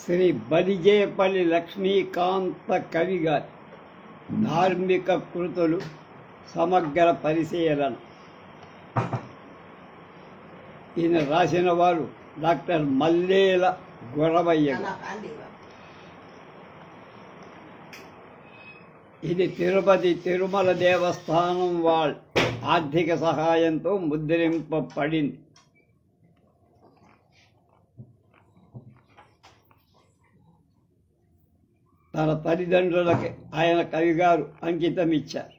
శ్రీ బలిజేపల్లి లక్ష్మీకాంత కవి గారి ధార్మిక కృతులు సమగ్ర పరిశీలన. ఈయన రాసిన వారు డాక్టర్ మల్లేల గురవయ్య ఇది తిరుపతి తిరుమల దేవస్థానం వాళ్ళ ఆర్థిక సహాయంతో ముద్రింపబడింది. తన తల్లిదండ్రులకి ఆయన కవిగారు అంకితం ఇచ్చారు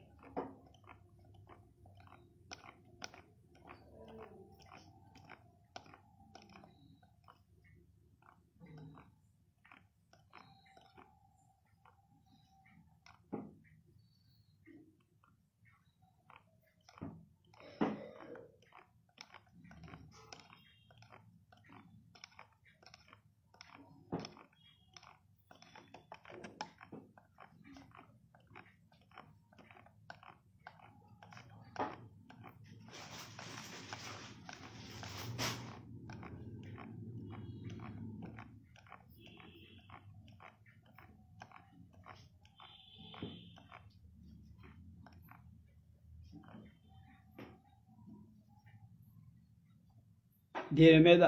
దీని మీద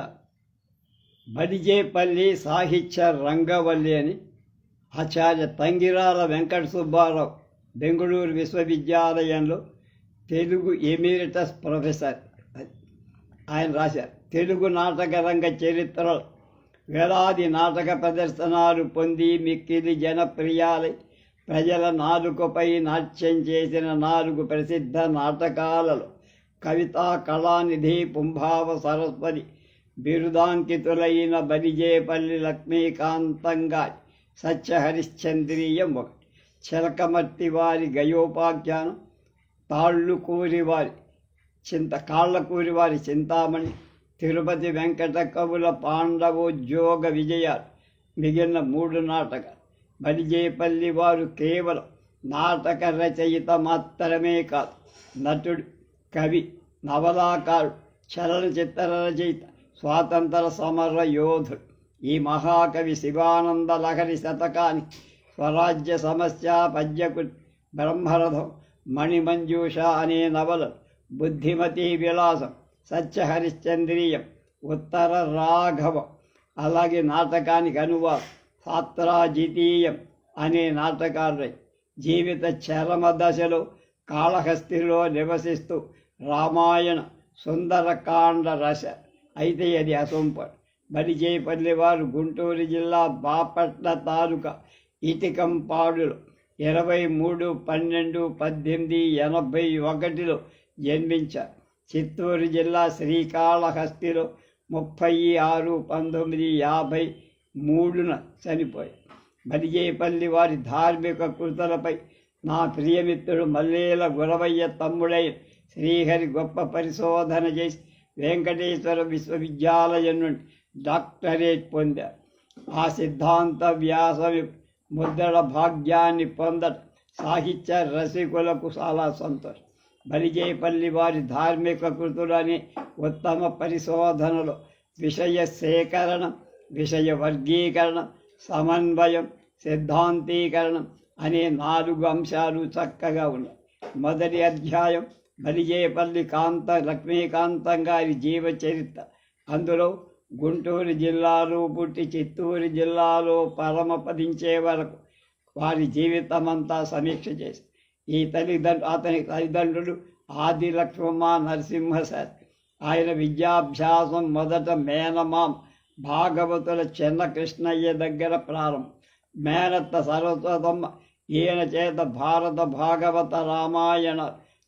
బడిజేపల్లి సాహిత్య రంగవల్లి అని ఆచార్య తంగిరాల వెంకట సుబ్బారావు బెంగళూరు విశ్వవిద్యాలయంలో తెలుగు ఎమిరిటస్ ప్రొఫెసర్. ఆయన రాశారు తెలుగు నాటక రంగ చరిత్రలో వేలాది నాటక ప్రదర్శనలు పొంది మిక్కిలి జనప్రియాలై ప్రజల నాలుకపై నాట్యం చేసిన నాలుగు ప్రసిద్ధ నాటకాలలో కవితా కళానిధి పుంభావ సరస్వతి బిరుదాంకితులైన బలిజేపల్లి లక్ష్మీకాంతంగా సత్యహరిశ్చంద్రీయం ఒకటి. చిలకమర్తి వారి గయోపాఖ్యానం తాళ్ళు కూరివారి చింత కాళ్ళకూరివారి వారి చింతామణి తిరుపతి వెంకట కవుల పాండవోద్యోగ విజయాలు మిగిలిన మూడు నాటకాలు. బలిజేపల్లి వారు కేవలం నాటక రచయిత మాత్రమే కాదు నటుడు కవి నవలాకారుడు చలనచిత్ర రచయిత స్వాతంత్ర సమర యోధుడు. ఈ మహాకవి శివానంద లహరి శతకాని స్వరాజ్య సమస్య పద్యకు బ్రహ్మరథం మణిమంజూష అనే నవలు బుద్ధిమతి విలాసం సత్యహరిశ్చంద్రీయం ఉత్తర రాఘవం అలాగే నాటకానికి అనువాదం సాత్రాజితీయం అనే నాటకాలై జీవిత చరమ దశలో కాళహస్తిలో నివసిస్తూ రామాయణ సుందరకాండ రస. అయితే అది అసొంపడు బలిజేపల్లి వారు గుంటూరు జిల్లా బాపట్ల తాలూకా ఇటికంపాడులో ఇరవై మూడు పన్నెండు పద్దెనిమిది ఎనభై ఒకటిలో జన్మించారు చిత్తూరు జిల్లా శ్రీకాళహస్తిలో ముప్పై ఆరు పంతొమ్మిది యాభై మూడున చనిపోయారు బలిజేపల్లి వారి ధార్మిక కృతులపై నా ప్రియమిత్రుడు మల్లేల గురవయ్య తమ్ముడై శ్రీహరి గొప్ప పరిశోధన చేసి వెంకటేశ్వర విశ్వవిద్యాలయం నుండి డాక్టరేట్ పొందారు. ఆ సిద్ధాంత వ్యాసవి ముద్రణ భాగ్యాన్ని పొందడం సాహిత్య రసికులకు చాలా సంతోషం. బలిజేపల్లి వారి ధార్మిక కృతులని ఉత్తమ పరిశోధనలో విషయ సేకరణ విషయ వర్గీకరణ సమన్వయం సిద్ధాంతీకరణం అనే నాలుగు అంశాలు చక్కగా ఉన్నాయి. మొదటి అధ్యాయం మలిజేపల్లి కాంత లక్ష్మీకాంతం గారి జీవ చరిత్ర. అందులో గుంటూరు జిల్లాలో పుట్టి చిత్తూరు జిల్లాలో పరమపదించే వరకు వారి జీవితమంతా సమీక్ష చేసి ఈ తల్లిదండ్రు అతని తల్లిదండ్రులు ఆది లక్ష్మమ్మ సార్ ఆయన విద్యాభ్యాసం మొదట మేనమాం భాగవతుల చిన్న కృష్ణయ్య దగ్గర ప్రారంభం. మేనత్త సరస్వతమ్మ ఈయన చేత భారత భాగవత రామాయణ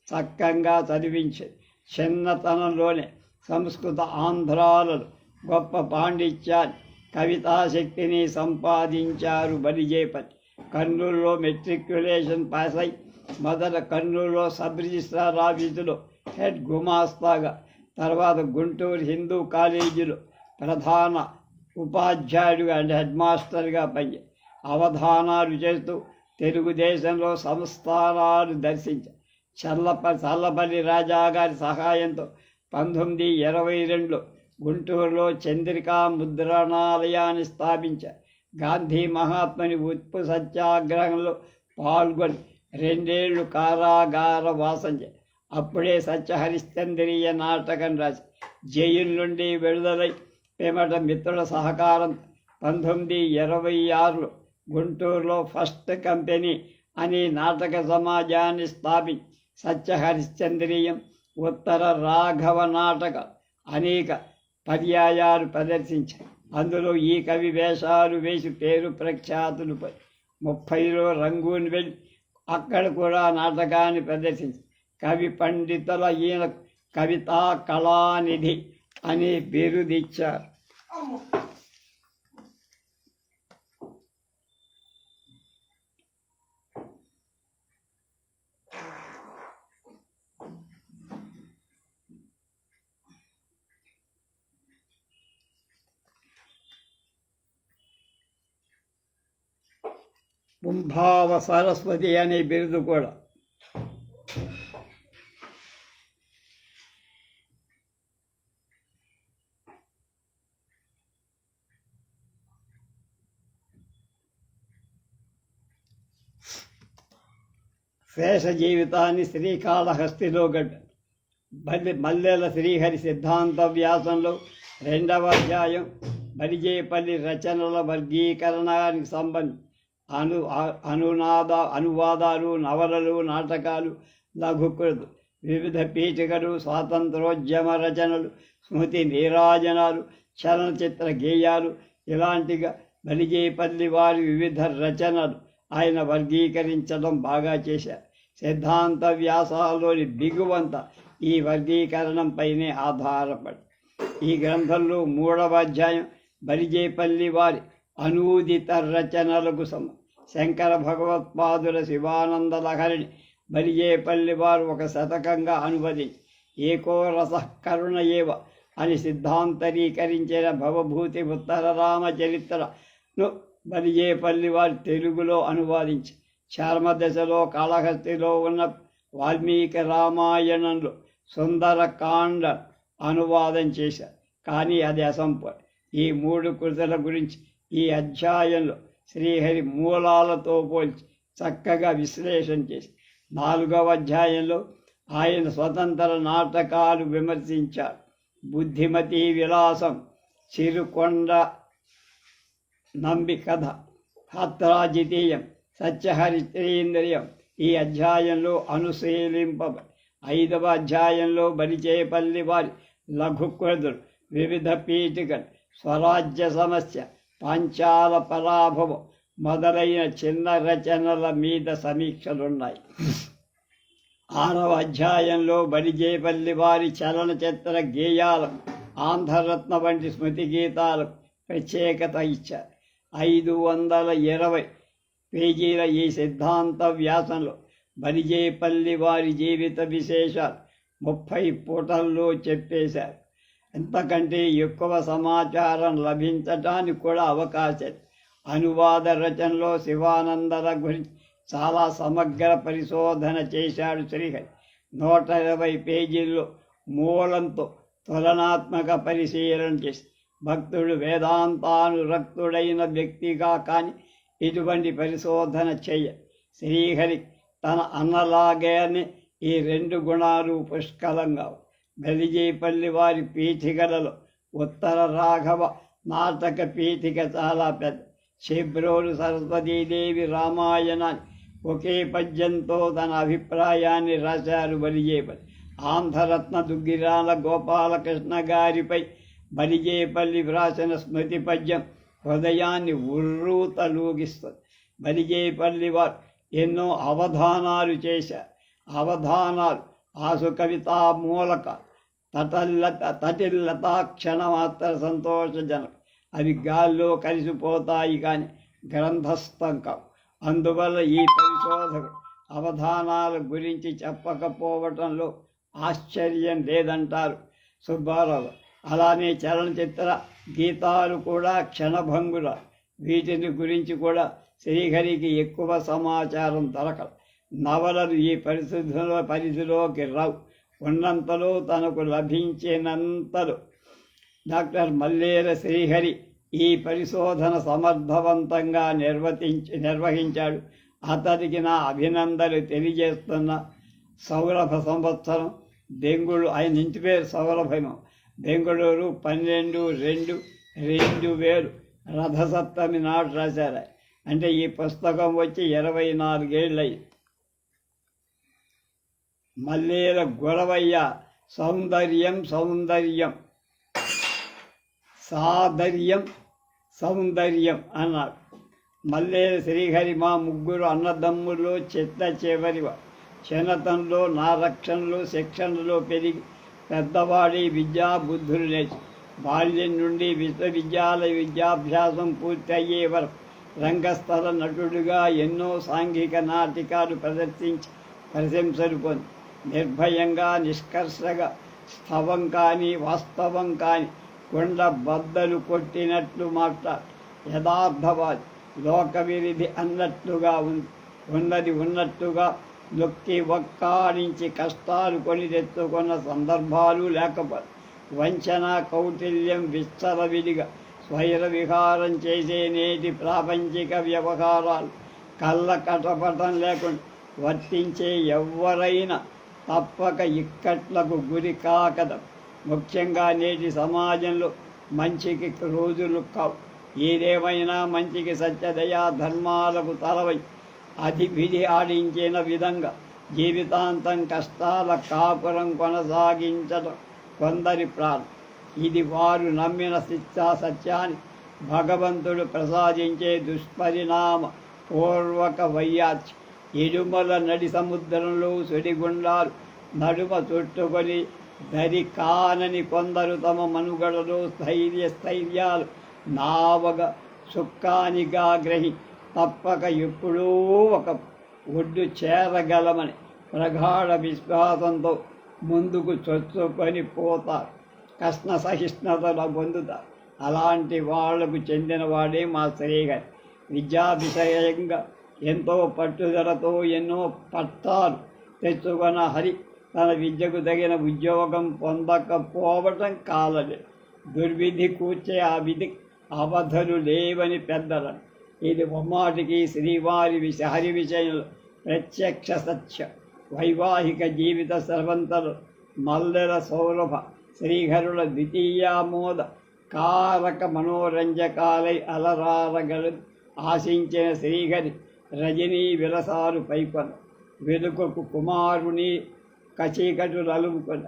చక్కగా చదివించి చిన్నతనంలోనే సంస్కృత ఆంధ్రాలలో గొప్ప పాండిత్యాన్ని కవితాశక్తిని సంపాదించారు బలిజేపతి. కర్నూలులో మెట్రిక్యులేషన్ పాస్ అయి మొదట కర్నూలులో సబ్ రిజిస్ట్రార్ ఆఫీసులో హెడ్ గుమాస్తాగా తర్వాత గుంటూరు హిందూ కాలేజీలో ప్రధాన ఉపాధ్యాయుడిగా అంటే హెడ్ మాస్టర్గా పనిచే అవధానాలు చేస్తూ తెలుగుదేశంలో సంస్థానాలు దర్శించారు చల్లప చల్లపల్లి రాజా గారి సహాయంతో పంతొమ్మిది ఇరవై రెండులో గుంటూరులో చంద్రికా ముద్రణాలయాన్ని స్థాపించారు గాంధీ మహాత్ముని ఉప్పు సత్యాగ్రహంలో పాల్గొని రెండేళ్ళు కారాగార వాసం అప్పుడే సత్యహరిశ్చంద్రీయ నాటకం రాసి జైలు నుండి విడుదలై పేమట మిత్రుల సహకారం పంతొమ్మిది ఇరవై ఆరులో గుంటూరులో ఫస్ట్ కంపెనీ అనే నాటక సమాజాన్ని స్థాపించి సత్యహరిశ్చంద్రీయం ఉత్తర రాఘవ నాటక అనేక పర్యాయాలు ప్రదర్శించాయి. అందులో ఈ కవి వేషాలు వేసి పేరు ప్రఖ్యాతులు ముప్పైలో రంగూన్ వెళ్ళి అక్కడ కూడా నాటకాన్ని ప్రదర్శించి కవి పండితుల ఈయన కవితా కళానిధి అనే బిరుదిచ్చారు. కుంభావ సరస్వతి అనే బిరుదు కూడా. శేష జీవితాన్ని శ్రీకాళహస్తిలో గడ్డ బల్లి మల్లెల శ్రీహరి సిద్ధాంత వ్యాసంలో రెండవ అధ్యాయం బలిజేపల్లి రచనల వర్గీకరణానికి సంబంధించి అను అనునాద అనువాదాలు నవలలు నాటకాలు లఘుకృతులు వివిధ పీఠికలు స్వాతంత్రోద్యమ రచనలు స్మృతి నీరాజనాలు చలనచిత్ర గేయాలు ఇలాంటిగా బలిజేపల్లి వారి వివిధ రచనలు ఆయన వర్గీకరించడం బాగా చేశారు. సిద్ధాంత వ్యాసాల్లోని బిగువంత ఈ వర్గీకరణంపైనే ఆధారపడి. ఈ గ్రంథంలో మూడవ అధ్యాయం బలిజేపల్లి వారి అనూదిత రచనలకు సమ శంకర భగవత్పాదుల శివానంద లహరిని బలిజేపల్లి వారు ఒక శతకంగా అనువదించి ఏకో రస కరుణ ఏవ అని సిద్ధాంతరీకరించిన భవభూతి ఉత్తర రామచరిత్రను బలిజేపల్లి వారు తెలుగులో అనువాదించి చర్మదశలో కాళహస్తిలో ఉన్న వాల్మీకి రామాయణంలో సుందరకాండ అనువాదం చేశారు. కానీ అది అసంపూర్ణ ఈ మూడు కృతుల గురించి ఈ అధ్యాయంలో శ్రీహరి మూలాలతో పోల్చి చక్కగా విశ్లేషణ చేసి నాలుగవ అధ్యాయంలో ఆయన స్వతంత్ర నాటకాలు విమర్శించారు. బుద్ధిమతి విలాసం చిరుకొండ నంబి కథ హత్రాజితీయం సత్యహరిత్రేంద్రియం ఈ అధ్యాయంలో అనుశీలింపబ ఐదవ అధ్యాయంలో బలిచేపల్లి వారి లఘుకృతులు వివిధ పీఠికలు స్వరాజ్య సమస్య పంచాల పరాభవం మొదలైన చిన్న రచనల మీద సమీక్షలున్నాయి. ఆరవ అధ్యాయంలో బలిజేపల్లి వారి చలనచిత్ర గేయాలు ఆంధ్రరత్న వంటి స్మృతి గీతాలకు ప్రత్యేకత ఇచ్చారు ఐదు వందల ఇరవై పేజీల ఈ సిద్ధాంత వ్యాసంలో బలిజేపల్లి వారి జీవిత విశేషాలు ముప్పై పూటల్లో చెప్పేశారు. ఎంతకంటే ఎక్కువ సమాచారం లభించటానికి కూడా అవకాశం. అనువాద రచనలో శివానందల గురించి చాలా సమగ్ర పరిశోధన చేశాడు శ్రీహరి. నూట ఇరవై పేజీల్లో మూలంతో తులనాత్మక పరిశీలన చేసి భక్తుడు వేదాంతానురక్తుడైన వ్యక్తిగా కానీ ఇటువంటి పరిశోధన చెయ్య శ్రీహరి తన అన్నలాగానే ఈ రెండు గుణాలు పుష్కలంగా బలిజేపల్లి వారి పీఠికలలో ఉత్తర రాఘవ నాటక పీఠిక చాలా పెద్ద. శిబ్రోలు సరస్వతీదేవి రామాయణాన్ని ఒకే పద్యంతో తన అభిప్రాయాన్ని రాశారు బలిజేపల్లి ఆంధ్రరత్న దుగ్గిరాల గోపాలకృష్ణ గారిపై బలిజేపల్లి వ్రాసిన స్మృతి పద్యం హృదయాన్ని ఉర్రూ తలూగిస్తుంది. బలిజేపల్లి వారు ఎన్నో అవధానాలు చేశారు. అవధానాలు ఆసు కవితా మూలక తటల్లత తటిల్లతాక్షణ క్షణమాత్ర సంతోషజనక. అవి గాల్లో కలిసిపోతాయి కానీ గ్రంథస్థంకం. అందువల్ల ఈ పరిశోధకుడు అవధానాల గురించి చెప్పకపోవటంలో ఆశ్చర్యం లేదంటారు సుబ్బారావు. అలానే చలనచిత్ర గీతాలు కూడా క్షణభంగుల. వీటిని గురించి కూడా శ్రీహరికి ఎక్కువ సమాచారం దొరకదు. నవలలు ఈ పరిశుద్ధుల పరిధిలోకి రావు. ఉన్నంతలో తనకు లభించినంతలో. డాక్టర్ మల్లేర శ్రీహరి ఈ పరిశోధన సమర్థవంతంగా నిర్వర్తించి నిర్వహించాడు. అతడికి నా అభినందనలు తెలియజేస్తున్న సౌరభ సంవత్సరం బెంగుళూరు ఆయన ఇంటి పేరు సౌరభము. బెంగళూరు పన్నెండు రెండు రెండు వేలు. రథసప్తమి నాడు రాశారు. అంటే ఈ పుస్తకం వచ్చి ఇరవై నాలుగేళ్ళయి మల్లేల గొడవయ్య. సౌందర్యం సౌందర్యం. సాదర్యం సౌందర్యం అన్నారు. మల్లేల శ్రీహరి మా ముగ్గురు అన్నదమ్ములు చిత్త చివరి క్షణతంలో నా రక్షణలో శిక్షణలో పెరిగి పెద్దవాడి విద్యా బుద్ధులు నేర్చి బాల్యం నుండి విశ్వవిద్యాలయ విద్యాభ్యాసం పూర్తి అయ్యే వరకు రంగస్థల నటుడుగా ఎన్నో సాంఘిక నాటకాలు ప్రదర్శించి ప్రశంసలు పొంది నిర్భయంగా నిష్కర్షగా స్థవం కానీ వాస్తవం కానీ కొండ బద్దలు కొట్టినట్లు మాట్లాడు యథార్థవాది. లోక విరిధి అన్నట్లుగా ఉన్నది ఉన్నట్టుగా నొక్కి ఒక్కాడించి కష్టాలు కొని తెచ్చుకున్న సందర్భాలు లేకపోతే వంచన కౌటిల్యం విచ్చలవిడిగా స్వైర విహారం చేసే నేటి ప్రాపంచిక వ్యవహారాలు. కళ్ళ కటపటం లేకుండా వర్తించే ఎవరైనా తప్పక ఇక్కట్లకు గురి కాకద. ముఖ్యంగా నేటి సమాజంలో మంచికి రోజులు కావు. ఏదేమైనా మంచికి సత్యదయా ధర్మాలకు తలవై అది విధి ఆడించిన విధంగా జీవితాంతం కష్టాల కాపురం కొనసాగించడం కొందరి ప్రాణం. ఇది వారు నమ్మిన శిక్షా సత్యాన్ని భగవంతుడు ప్రసాదించే దుష్పరిణామ పూర్వక వైయాచి ఇరుమల నడి సముద్రంలో సుడిగుండాలు నడుమ చుట్టుకొని దరి కానని కొందరు తమ మనుగడలో స్థైర్య స్థైర్యాలు నావగా సుఖానిగా గ్రహి తప్పక ఎప్పుడూ ఒక ఒడ్డు చేరగలమని ప్రగాఢ విశ్వాసంతో ముందుకు చొచ్చుకొని పోతారు. కష్ణ సహిష్ణుతలు పొందుతారు అలాంటి వాళ్ళకు చెందినవాడే మా శ్రీగారి విద్యా విషయంగా ఎంతో పట్టుదలతో ఎన్నో పట్టాలు తెచ్చుకున్న హరి తన విద్యకు తగిన ఉద్యోగం పొందకపోవటం కాలదే. దుర్విధి కూర్చే ఆ విధి అవధులు లేవని పెద్దలను ఇది ముమ్మాటికి శ్రీవారి విష హరి విషయంలో ప్రత్యక్ష సత్య. వైవాహిక జీవిత సర్వంతలు మల్లెల సౌరభ శ్రీహరుల ద్వితీయామోద కారక మనోరంజకాలై అలరారగలు ఆశించిన శ్రీహరి రజనీ విలసారు పైకొన. వెనుకకు కుమారుని కచీకటు అలుముకొన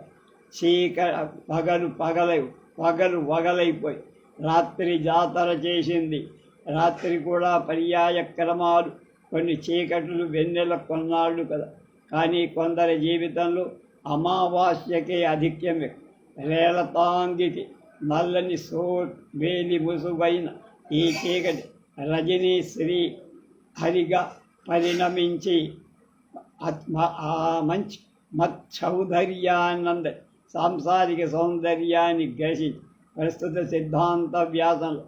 చీక పగలు పగలై పగలు వగలైపోయి. రాత్రి జాతర చేసింది. రాత్రి కూడా పర్యాయ క్రమాలు కొన్ని చీకట్లు వెన్నెల కొన్నాళ్ళు కదా. కానీ కొందరి జీవితంలో అమావాస్యకే అధిక్యమే. రేలతాంగికి నల్లని సో వేలి ముసుగైన ఈ చీకటి రజనీ శ్రీ హరిగా పరిణమించి ఆత్మ- ఆ మంచి మత్సౌందర్యానంద సాంసారిక సౌందర్యాన్ని గ్రహించి ప్రస్తుత సిద్ధాంత వ్యాసంలో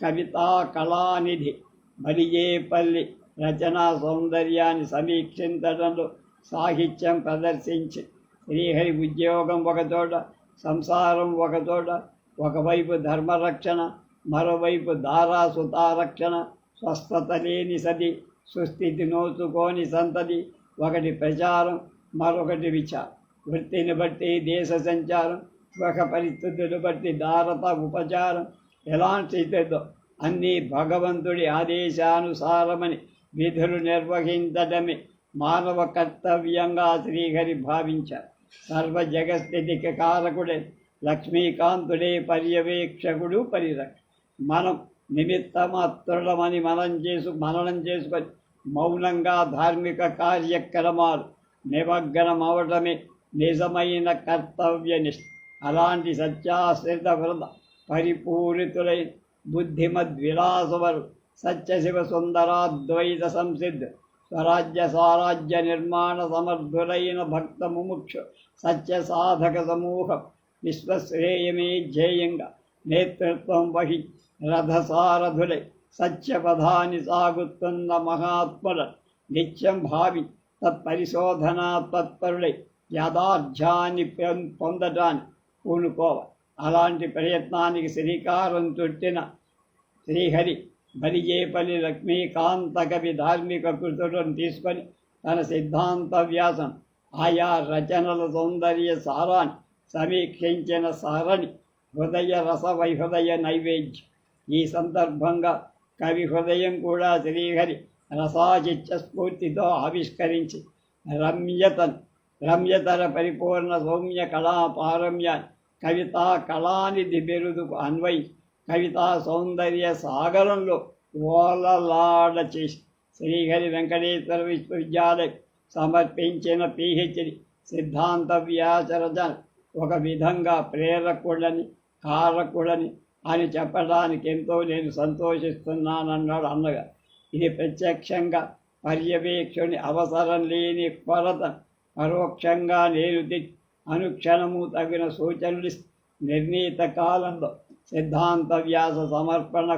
కవితా కళానిధి మరిజేపల్లి రచనా సౌందర్యాన్ని సమీక్షించడంలో సాహిత్యం ప్రదర్శించి శ్రీహరి ఉద్యోగం ఒకచోట సంసారం ఒకచోట ఒకవైపు ధర్మరక్షణ మరోవైపు దారాసుతారక్షణ స్వస్థత లేని సది సుస్థితి నోచుకోని సంతతి ఒకటి ప్రచారం మరొకటి విచారం. వృత్తిని బట్టి దేశ సంచారం ఒక పరిస్థితులు బట్టి దారత ఉపచారం. ఎలాంటి స్థితిలో అన్నీ భగవంతుడి ఆదేశానుసారమని విధులు నిర్వహించడమే మానవ కర్తవ్యంగా శ్రీహరి భావించారు. సర్వ జగస్థితికి కారకుడే లక్ష్మీకాంతుడే పర్యవేక్షకుడు పరిరక్ష. మనం నిమిత్తమాత్రులమని మనం చేసు మననం చేసుకొని మౌనంగా ధార్మిక కార్యక్రమాలు నిమగ్నమవడమే నిజమైన కర్తవ్య నిష్ఠ అలాంటి సత్యాశ్రిత వృధ పరిపూరితులై బుద్ధిమద్విలాసవరు. సత్యశివ సుందరాద్వైత సంసిద్ధ స్వరాజ్య స్వరాజ్య నిర్మాణ సమర్థులైన భక్త ముముక్షు సత్య సాధక సమూహం విశ్వశ్రేయమే ధ్యేయంగా నేతృత్వం వహి రథసారథులై సత్యపథాన్ని సాగుతున్న మహాత్ముల నిత్యం భావి తత్పరిశోధనా తత్పరులై యథార్థాన్ని పొం- పూనుకోవ. అలాంటి ప్రయత్నానికి శ్రీకారం చుట్టిన శ్రీహరి బలిజేపల్లి లక్ష్మీకాంత కవి ధార్మిక కృతులను తీసుకొని తన సిద్ధాంత వ్యాసం ఆయా రచనల సౌందర్య సారాన్ని సమీక్షించిన సారని హృదయ రస వైహృదయ నైవేద్యం ఈ సందర్భంగా కవి హృదయం కూడా శ్రీహరి రసాచిత్య స్ఫూర్తితో ఆవిష్కరించి రమ్యతన్ రమ్యతర పరిపూర్ణ సౌమ్య కళా పారమ్యాన్ని కవితా కళానిధి బిరుదుకు అన్వయి కవితా సౌందర్య సాగరంలో ఓలలాడ చేసి శ్రీహరి వెంకటేశ్వర విశ్వవిద్యాలయం సమర్పించిన పిహెచ్డి సిద్ధాంత వ్యాసరచన ఒక విధంగా ప్రేరకుడని కారకుడని అని చెప్పడానికి ఎంతో నేను సంతోషిస్తున్నానన్నాడు అన్నగా. ఇది ప్రత్యక్షంగా పర్యవేక్షణి అవసరం లేని కొరత. పరోక్షంగా నేను అనుక్షణము తగిన సూచనలు నిర్ణీత కాలంలో సిద్ధాంత వ్యాస సమర్పణ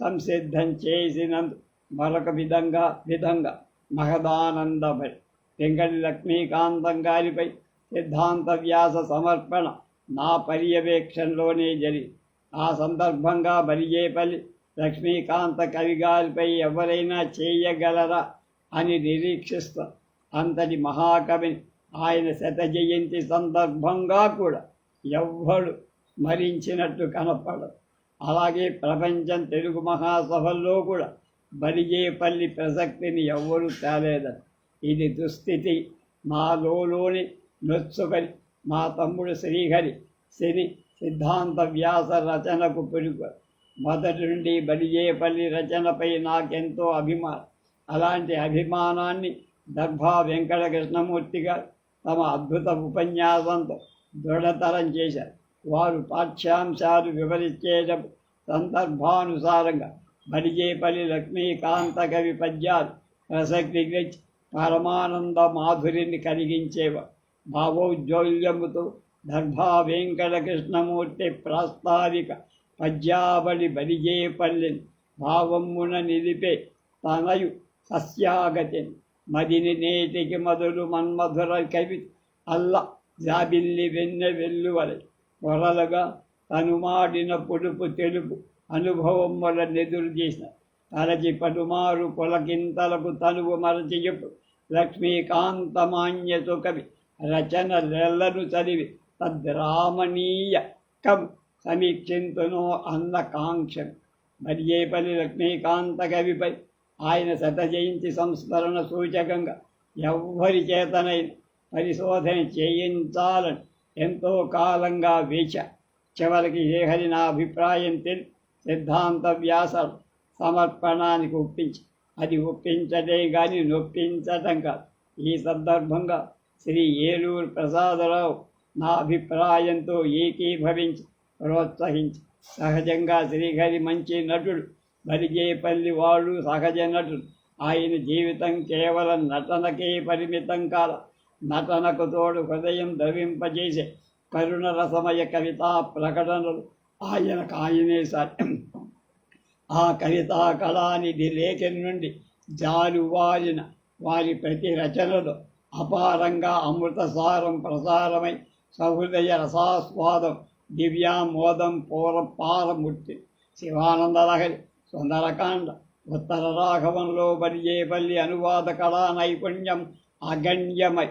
సంసిద్ధం చేసినందు మరొక విధంగా విధంగా మహదానందపై వెంకటి లక్ష్మీకాంతం గారిపై సిద్ధాంత వ్యాస సమర్పణ నా పర్యవేక్షణలోనే జరిగి ఆ సందర్భంగా బలిజేపల్లి లక్ష్మీకాంత కవిగారిపై ఎవరైనా చేయగలరా అని నిరీక్షిస్తా అంతటి మహాకవిని ఆయన శత జయంతి సందర్భంగా కూడా ఎవ్వడు స్మరించినట్టు కనపడదు. అలాగే ప్రపంచం తెలుగు మహాసభల్లో కూడా బరిజేపల్లి ప్రసక్తిని ఎవ్వరూ తేలేదని ఇది దుస్థితి. మాలోని నొచ్చుకని మా తమ్ముడు శ్రీహరి శని సిద్ధాంత వ్యాస రచనకు పిలుపు. మొదటి నుండి బలిజేపల్లి రచనపై నాకెంతో అభిమానం. అలాంటి అభిమానాన్ని దర్భా వెంకట కృష్ణమూర్తి గారు తమ అద్భుత ఉపన్యాసంతో దృఢతరం చేశారు. వారు పాఠ్యాంశాలు వివరించేటప్పుడు సందర్భానుసారంగా బడిజేపల్లి లక్ష్మీకాంత కవి పద్యాలు ప్రసక్తి పరమానంద మాధురిని కలిగించేవారు. భావోజ్వల్యముతో దర్భా వెంకటకృష్ణమూర్తి ప్రాస్తావిక పద్యావళి బలిజేపల్లిని భావమున నిలిపే తనయు సస్యాగతిని మదిని నేటికి మధురు మన్మధుర కవి అల్ల జాబిల్లి వెన్నె వెల్లువలై పొరలుగా తనుమాడిన పొడుపు తెలుపు అనుభవం వల్ల ఎదురు చేసిన తలచి పటుమారు పొలకింతలకు తనువు మరచి చెప్పు లక్ష్మీకాంతమాన్యతో కవి రచనలెల్లను చదివి తద్రామణీయ కం సమీక్షింతునో అన్న కాంక్షను మరియేపల్లి లక్ష్మీకాంత కవిపై ఆయన శత జయంతి సంస్మరణ సూచకంగా ఎవ్వరి చేతనైన పరిశోధన చేయించాలని ఎంతో కాలంగా వేచ చివరికి ఏహరి నా అభిప్రాయం తెలిసి సిద్ధాంత వ్యాస సమర్పణానికి ఒప్పించి అది ఒప్పించడే కానీ నొప్పించటం కాదు ఈ సందర్భంగా శ్రీ ఏలూరు ప్రసాదరావు నా అభిప్రాయంతో ఏకీభవించి ప్రోత్సహించి. సహజంగా శ్రీహరి మంచి నటుడు బరిగేపల్లి వాడు సహజ నటుడు. ఆయన జీవితం కేవలం నటనకే పరిమితం కాల నటనకు తోడు హృదయం ద్రవింపజేసే కరుణరసమయ కవితా ప్రకటనలు ఆయనకు ఆయనే సాధ్యం. ఆ కవితా కళానిధి లేఖని నుండి జాలువారిన వారి ప్రతి రచనలో అపారంగా అమృతసారం ప్రసారమై సహృదయ రసాస్వాదం దివ్యామోదం పూర పారమూర్తి శివానందలహరి సుందరకాండ ఉత్తర రాఘవంలో బలిజేపల్లి అనువాద కళా నైపుణ్యం అగణ్యమై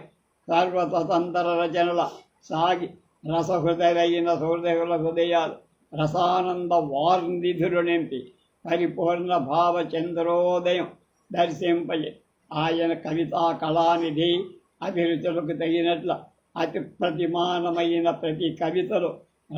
సర్వతంత్ర రచనల సాగి రసహృదయైన సహృదయుల హృదయాలు రసానంద వార్నిధులు నింపి పరిపూర్ణ భావచంద్రోదయం దర్శింపజే ఆయన కవితా కళానిధి అభిరుచులకు తగినట్ల అతి ప్రతిమానమైన ప్రతి కవితలు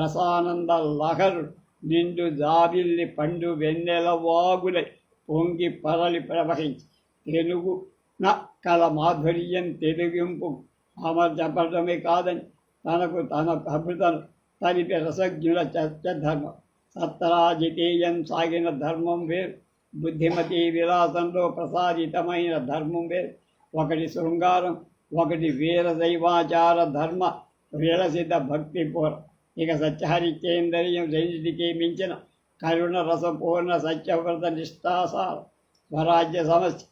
రసానంద లహరు నిండు జాబిల్లి పండు వెన్నెల వాగులై పొంగి పరలి ప్రవహించి. తెలుగు నా కల మాధుర్యం తెలుగింపు అమర్చపడమే కాదని తనకు తన కబుతను తలిపి రసజ్ఞుల చర్చ ధర్మం సత్తరాజితేయం సాగిన ధర్మం వేరు బుద్ధిమతి విలాసంలో ప్రసాదితమైన ధర్మం వేరు. ఒకటి శృంగారం ఒకటి వీర దైవాచార ధర్మ వీరసిద్ధ భక్తి పూర. ఇక సత్యహరికేంద్రియం రెండింటికి మించిన కరుణ రసపూర్ణ సత్యవ్రత నిష్ఠాసార. స్వరాజ్య సమస్య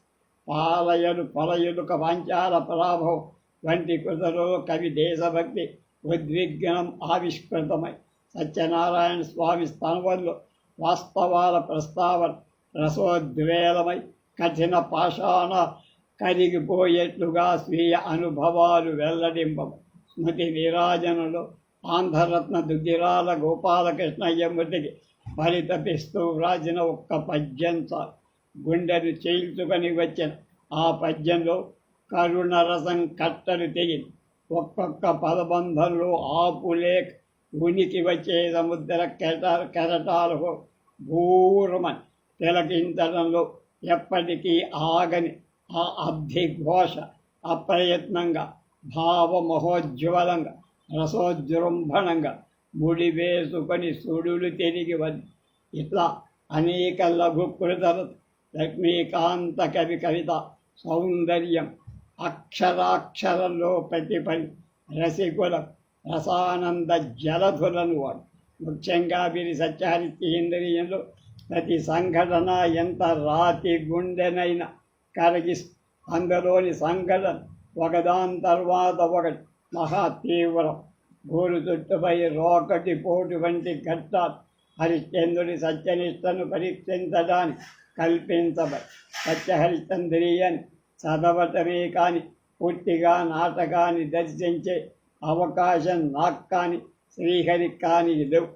పాలయలు పలయులుక వాంచాల పరాభవం వంటి కృతలో కవి దేశభక్తి ఉద్విగ్నం ఆవిష్కృతమై. సత్యనారాయణ స్వామి స్థానంలో వాస్తవాల ప్రస్తావన రసోద్వేలమై కఠిన పాషాణ కరిగిపోయేట్లుగా స్వీయ అనుభవాలు వెల్లడింప స్మృతి నీరాజనలో ఆంధ్రరత్న దుగ్గిరాల గోపాలకృష్ణయ్య మృతికి పరితపిస్తూ వ్రాసిన ఒక్క పద్యం గుండెను చేయించుకొని వచ్చిన ఆ పద్యంలో కరుణరసం కట్టలు తెగి. ఒక్కొక్క పదబంధంలో ఆపులే ఉనికి వచ్చే సముద్ర కెట కెరటాలకు భూరమని తిలకించడంలో ఎప్పటికీ ఆగని ఆ అబ్ధిఘోష అప్రయత్నంగా భావమహోజ్వలంగా రసోజృంభణంగా ముడివేసుకొని సుడులు తిరిగి వది. ఇట్లా అనేక లఘు కృతలు లక్ష్మీకాంత కవి కవిత సౌందర్యం అక్షరాక్షరంలో ప్రతిఫలి రసికుల రసానంద జలధులను వాడు. ముఖ్యంగా వీరి సత్యహరిత్యేంద్రియంలో ప్రతి సంఘటన ఎంత రాతి గుండెనైన కరిగి అందులోని సంఘటన ఒకదాని తర్వాత ఒకటి. మహా తీవ్రం. గోరు చుట్టుపై రోకటి పోటు వంటి ఘట్టాలు హరిశ్చంద్రుడి సత్యనిష్టను పరీక్షించడానికి కల్పించబడి సత్యహరిశ్చంద్రియని చదవటమే కాని పూర్తిగా నాటకాన్ని దర్శించే అవకాశం నాకు కానీ శ్రీహరి కాని లేవు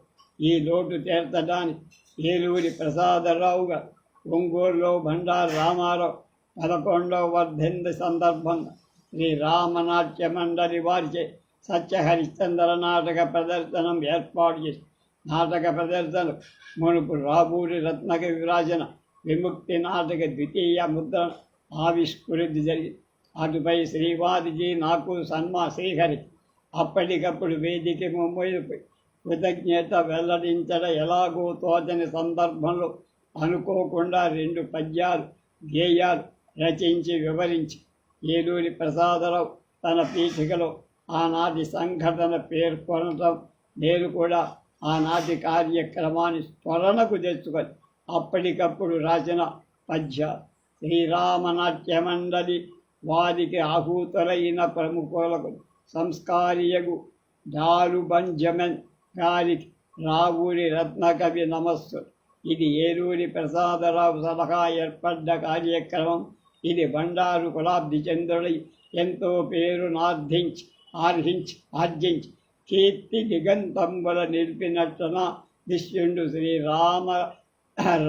ఈ లోటు తీర్చడానికి ఏలూరి ప్రసాదరావుగా గారు ఒంగోలులో బండారు రామారావు పదకొండవ వర్ధింది సందర్భంగా శ్రీ రామనాట్య మండలి వారిచే సత్యహరిశ్చంద్ర నాటక ప్రదర్శనం ఏర్పాటు చేసి నాటక ప్రదర్శనలు మునుపు రాబూరి రత్నక విరాజన విముక్తి నాటక ద్వితీయ ముద్ర ఆవిష్కృతి జరిగింది. అటుపై శ్రీవాదిజీ నాకు సన్మా శ్రీహరి అప్పటికప్పుడు వేదిక ముంబైపోయి కృతజ్ఞత వెల్లడించడం ఎలాగో తోచని సందర్భంలో అనుకోకుండా రెండు పద్యాలు గేయాలు రచించి వివరించి ఏలూరి ప్రసాదరావు తన పీఠికలో ఆనాటి సంఘటన పేర్కొనటం నేను కూడా ఆనాటి కార్యక్రమాన్ని స్మరణకు తెచ్చుకొని అప్పటికప్పుడు రాసిన పద్య. శ్రీరామనాట్య మండలి వారికి ఆహూతులైన ప్రముఖులకు సంస్కారియగు డాలు బంజమెన్ గారికి రావూరి రత్నకవి నమస్సు. ఇది ఏలూరి ప్రసాదరావు సలహా ఏర్పడ్డ కార్యక్రమం. ఇది బండారు గులాబ్ది చంద్రుడై ఎంతో పేరునార్ధించి ఆర్హించి ఆర్జించి. కీర్తి దిగంతంబుల నిలిపినట్టున దిష్యుండు శ్రీరామ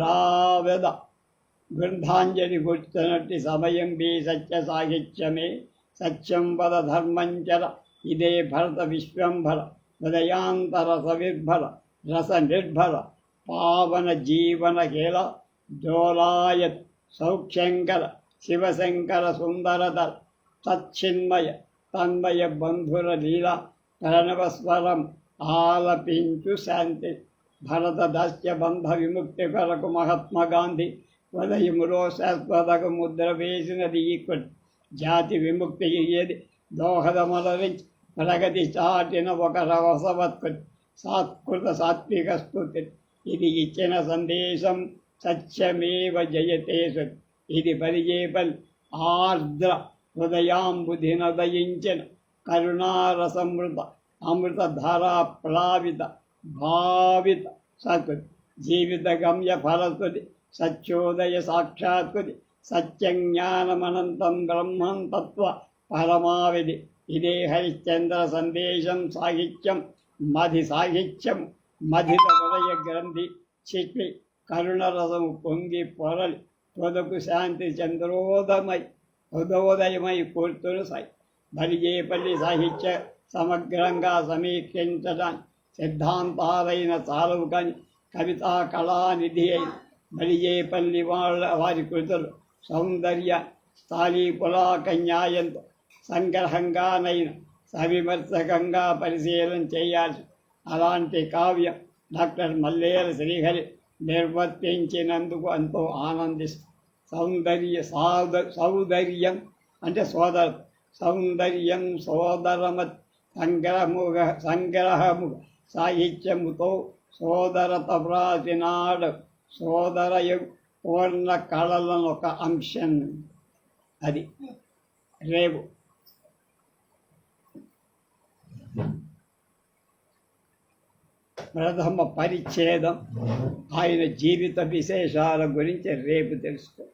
రావద గృంధాంజలి గుర్తునట్టి సమయం బి సత్య సాహిత్యమే సత్యం వద ధర్మంచర ఇదే భరత విశ్వంభర హృదయాంతర సవిర్భర రస నిర్భర పావన జీవన కేల జోలాయత్ సౌఖ్యంకర. శివశంకర సుందరధర తచ్చిన్మయ తన్మయ బంధుర లీల ప్రణవస్వరం ఆలపించు శాంతి. భరత దాస్య బంధ విముక్తి కొరకు మహాత్మా గాంధీ హృదయములో శాశ్వతకు ముద్ర వేసినది ఈక్వల్ జాతి విముక్తికి ఏది? దోహదమలరించి ప్రగతి చాటిన ఒక రవసవత్కుల్ సాత్కృత సాత్విక స్థుతి ఇది ఇచ్చిన సందేశం సత్యమేవ జయతే సత్. ఇది పరిజేపల్ ఆర్ద్ర హృదయాంబుధినదయించిన. కరుణారసమృత అమృతధారా ప్లావిత భావిత సత్కృతి జీవిత గమ్య ఫలస్తుతి సత్యోదయ సాక్షాత్కృతి సత్యజ్ఞానమనంతం బ్రహ్మం తత్వ పరమావిధి. ఇదే హరిశ్చంద్ర సందేశం సాహిత్యం మధి సాహిత్యం మధిత హృదయ గ్రంథి చిట్లి కరుణరసము పొంగి పొరలి. పొదకు శాంతి చంద్రోదమై ఉదోదయమై కూర్చును సాయి బలిజేపల్లి సాహిత్య సమగ్రంగా సమీక్షించడానికి సిద్ధాంతాలైన చాలవు కానీ కవితా కళానిధి అయిన బలిజేపల్లి వాళ్ళ వారి కృతులు సౌందర్య స్థాళీపులా కన్యాయంతో సంగ్రహంగానైన సవిమర్శకంగా పరిశీలన చేయాలి అలాంటి కావ్యం డాక్టర్ మల్లేల శ్రీహరి నిర్వర్తించినందుకు ఎంతో ఆనందిస్తాం. సౌందర్య సాద సౌందర్యం అంటే సోదర సౌందర్యం సోదరమ సంగ్రహముగ సంగ్రహము సాహిత్యముతో సోదరత వ్రాసినాడు సోదరయు పూర్ణ కళలను ఒక అంశం అది. రేపు ప్రథమ పరిచ్ఛేదం ఆయన జీవిత విశేషాల గురించి రేపు తెలుసుకో